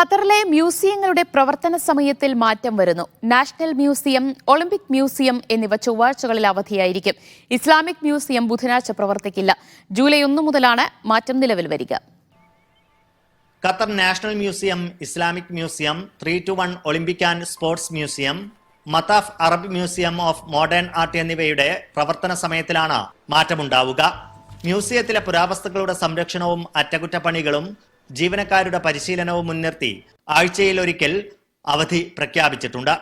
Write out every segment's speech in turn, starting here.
ഖത്തറിലെ മ്യൂസിയങ്ങളുടെ പ്രവർത്തന സമയത്തിൽ മാറ്റം വരുന്നു. നാഷണൽ മ്യൂസിയം ഒളിമ്പിക് മ്യൂസിയം എന്നിവ ചൊവ്വാഴ്ചകളിൽ അവധിയായിരിക്കും. ഇസ്ലാമിക് മ്യൂസിയം ബുധനാഴ്ച പ്രവർത്തിക്കില്ല. ജൂലൈ ഒന്ന് മുതലാണ് മാറ്റം നിലവിൽ വരിക. Qatar national museum Islamic museum three two one Olympic and sports museum Mathaf Arab museum of modern art എന്നിവയുടെ പ്രവർത്തന സമയത്തിലാണ് മാറ്റമുണ്ടാവുക. മ്യൂസിയത്തിലെ പുരാവസ്തുക്കളുടെ സംരക്ഷണവും അറ്റകുറ്റപ്പണികളും ജീവനക്കാരുടെ പരിശീലനവും മുൻനിർത്തി ആഴ്ചയിൽ ഒരിക്കൽ അവധി പ്രഖ്യാപിച്ചിട്ടുണ്ട്.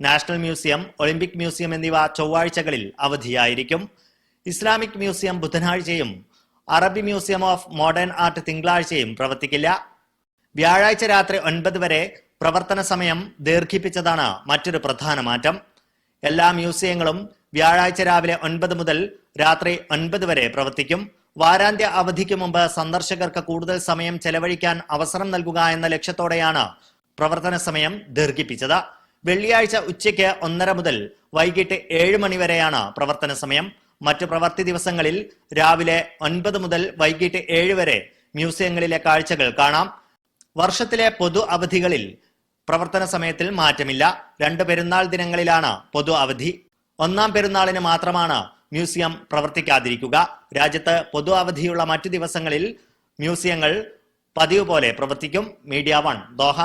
നാഷണൽ മ്യൂസിയം ഒളിമ്പിക് മ്യൂസിയം എന്നിവ ചൊവ്വാഴ്ചകളിൽ അവധിയായിരിക്കും. ഇസ്ലാമിക് മ്യൂസിയം ബുധനാഴ്ചയും അറബി മ്യൂസിയം ഓഫ് മോഡേൺ ആർട്ട് തിങ്കളാഴ്ചയും പ്രവർത്തിക്കില്ല. വ്യാഴാഴ്ച രാത്രി ഒൻപത് വരെ പ്രവർത്തന സമയം ദീർഘിപ്പിച്ചതാണ് മറ്റൊരു പ്രധാന മാറ്റം. എല്ലാ മ്യൂസിയങ്ങളും വ്യാഴാഴ്ച രാവിലെ ഒൻപത് മുതൽ രാത്രി ഒൻപത് വരെ പ്രവർത്തിക്കും. വാരാന്ത്യ അവധിക്ക് മുമ്പ് സന്ദർശകർക്ക് കൂടുതൽ സമയം ചെലവഴിക്കാൻ അവസരം നൽകുക എന്ന ലക്ഷ്യത്തോടെയാണ് പ്രവർത്തന സമയം ദീർഘിപ്പിച്ചത്. വെള്ളിയാഴ്ച ഉച്ചയ്ക്ക് ഒന്നര മുതൽ വൈകിട്ട് ഏഴ് മണിവരെയാണ് പ്രവർത്തന സമയം. മറ്റു പ്രവർത്തി ദിവസങ്ങളിൽ രാവിലെ ഒൻപത് മുതൽ വൈകിട്ട് ഏഴ് വരെ മ്യൂസിയങ്ങളിലെ കാഴ്ചകൾ കാണാം. വർഷത്തിലെ പൊതു അവധികളിൽ പ്രവർത്തന സമയത്തിൽ മാറ്റമില്ല. രണ്ട് പെരുന്നാൾ ദിനങ്ങളിലാണ് പൊതു അവധി. ഒന്നാം പെരുന്നാളിന് മാത്രമാണ് മ്യൂസിയം പ്രവർത്തിക്കാതിരിക്കുക. രാജ്യത്ത് പൊതു അവധിയുള്ള മറ്റു ദിവസങ്ങളിൽ മ്യൂസിയങ്ങൾ പതിവ് പോലെ പ്രവർത്തിക്കും. മീഡിയ വൺ ദോഹ.